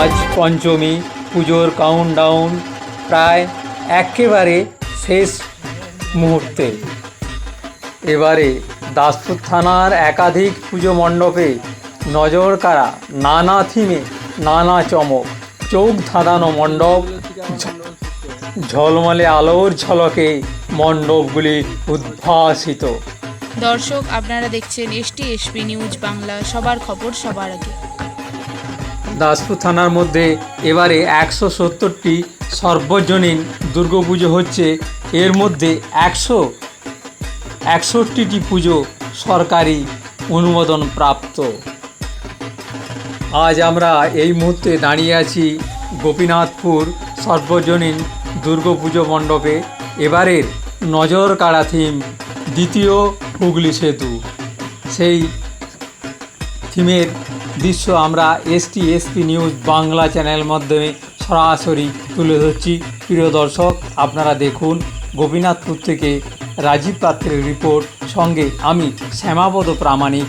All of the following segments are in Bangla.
আজ পঞ্চমী, পুজোর কাউন্টডাউন প্রায় একেবারে শেষ মুহূর্তে। এবারে দাসপুর থানার একাধিক পুজো মণ্ডপে নজর কাড়া নানা থিমে নানা চমক, চোখ ধাঁধানো মণ্ডপ ঝলমলে আলোর ঝলকে মণ্ডপগুলি উদ্ভাসিত। দর্শক, আপনারা দেখছেন এসটি এসপি নিউজ বাংলা। সবার খবর সবার আগে। দাসপুর থানার মধ্যে এবারে একশো সত্তরটি সর্বজনীন দুর্গাপুজো হচ্ছে। এর মধ্যে একশো একষট্টিটি পুজো সরকারি অনুমোদন প্রাপ্ত। আজ আমরা এই মুহূর্তে দাঁড়িয়ে আছি গোপীনাথপুর সর্বজনীন দুর্গাপুজো মণ্ডপে। এবারের নজর কাড়া থিম দ্বিতীয় হুগলি সেতু। সেই থিমের দৃশ্য আমরা ST, SP news Bangla channel মাধ্যমে সরাসরি তুলে ধরছি। প্রিয় দর্শক, আপনারা দেখুন গোপীনাথপুর থেকে রাজীব পাত্রের রিপোর্ট। সঙ্গে আমি Shyamapada Pramanik.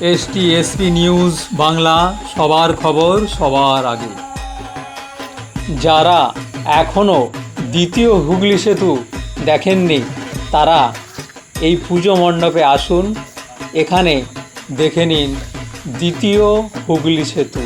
ST, SP news Bangla, সবার খবর সবার আগে। যারা এখনও দ্বিতীয় হুগলি সেতু দেখেননি, তারা এই পুজো মণ্ডপে আসুন। এখানে দেখে নিন দ্বিতীয় হুগলি সেতু।